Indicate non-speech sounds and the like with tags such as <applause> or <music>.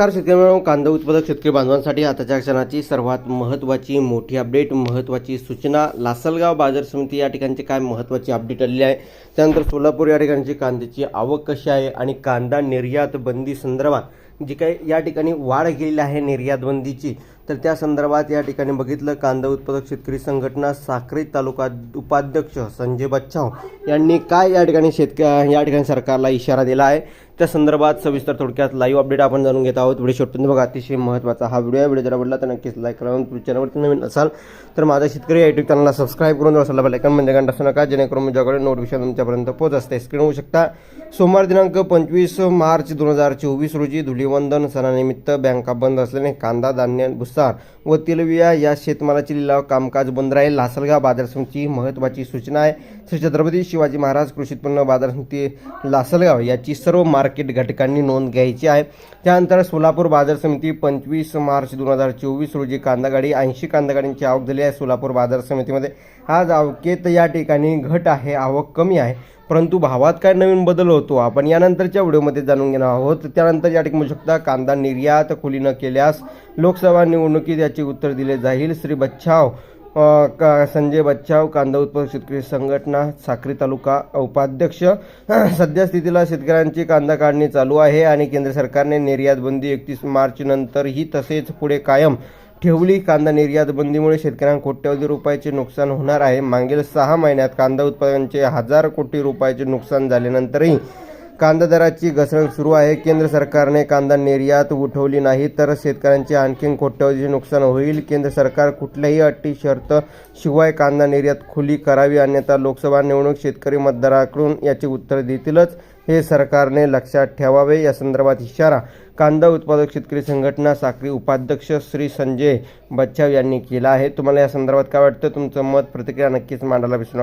नमस्कार शेतकरी मित्रांनो. कांदा उत्पादक शेतकरी बांधवांसाठी आताच्या क्षणाची सर्वात महत्त्वाची मोठी अपडेट महत्त्वाची सूचना. लासलगाव बाजार समिती या ठिकाणची काय महत्त्वाची अपडेट आलेली आहे? त्यानंतर सोलापूर या ठिकाणची कांद्याची आवक कशी आहे आणि कांदा निर्यात बंदी संदर्भात जी काही या ठिकाणी वाढ गेलेली आहे निर्यात बंदीची तर त्या संदर्भात या ठिकाणी बघितलं कांदा उत्पादक शेतकरी संघटना साक्री तालुका उपाध्यक्ष संजय बच्चाव यांनी काय या ठिकाणी शेतक या ठिकाणी सरकारला इशारा दिला आहे? त्या संदर्भात सविस्तर थोडक्यात लाईव्ह अपडेट आपण जाणून घेत आहोत. व्हिडिओ शेवटपर्यंत बघा. अतिशय महत्त्वाचा हा व्हिडिओ व्हिडिओ जर आवडला तर नक्कीच लाईक करा. चॅनलवरती नवीन असाल तर माझा शेतकरी युट्यूब चॅनलला सबस्क्राईब करून असायला बेलायकन म्हणजे घंटा असू नका. जेणेकरून माझ्याकडे नोटिफिकेशन तुमच्यापर्यंत पोहोच असते स्क्रीन होऊ शकता. सोमवार दिनांक पंचवीस मार्च दोन हजार चोवीस रोजी धुलीवंदन सणानिमित्त बँका बंद असल्याने कांदा धान्य भुसार व तेलबिया या शेतमालाची लिलाव कामकाज बंद राहील. लासलगाव बाजार समितीची महत्त्वाची सूचना आहे. श्री छत्रपती शिवाजी महाराज कृषी उत्पन्न बाजार समिती लासलगाव याची सर्व मार्केट घटकांनी नोंद घ्यायची आहे. त्यानंतर सोलापूर बाजार समिती पंचवीस मार्च दोन हजार चोवीस रोजी कांदा गाडी ऐंशी कांदा गाडींची आवक झाली आहे. सोलापूर बाजार समितीमध्ये आज आवकेत या ठिकाणी घट आहे. आवक कमी आहे. परंतु भावात काय नवीन बदल होतो आपण यानंतरच्या व्हिडिओमध्ये जाणून घेणार आहोत. त्यानंतर या ठिकाणी शकता कांदा निर्यात खुली न केल्यास लोकसभा निवडणुकीत याचे उत्तर दिले जाईल. श्री बच्छाव का संजय बच्चाव कांदा उत्पादक शेतकरी संघटना साक्री तालुका उपाध्यक्ष. <clears throat> सध्या स्थितीला शेतकऱ्यांची कांदा काढणी चालू आहे आणि केंद्र सरकारने निर्यात बंदी एकतीस मार्चनंतरही तसेच पुढे कायम ठेवली. कांदा निर्यात बंदीमुळे शेतकऱ्यांना कोट्यवधी रुपयाचे नुकसान होणार आहे. मागील सहा महिन्यात कांदा उत्पादनाचे हजार कोटी रुपयाचे नुकसान झाल्यानंतरही कांदा दराची घसरण सुरू आहे. केंद्र सरकारने कांदा निर्यात उठवली नाही तर शेतकऱ्यांचे आणखी कोट्यवधीचे नुकसान होईल. केंद्र सरकार कुठल्याही अटी शर्त शिवाय कांदा निर्यात खुली करावी अन्यथा लोकसभा निवडणूक शेतकरी मतदाराकडून याचे उत्तर देतीलच. हे सरकारने लक्षात ठेवावे. या संदर्भात इशारा कांदा उत्पादक शेतकरी संघटना साखरी उपाध्यक्ष श्री संजय बच्चाव यांनी केला आहे. तुम्हाला या संदर्भात काय वाटतं? तुमचं मत प्रतिक्रिया नक्कीच मांडायला विसरू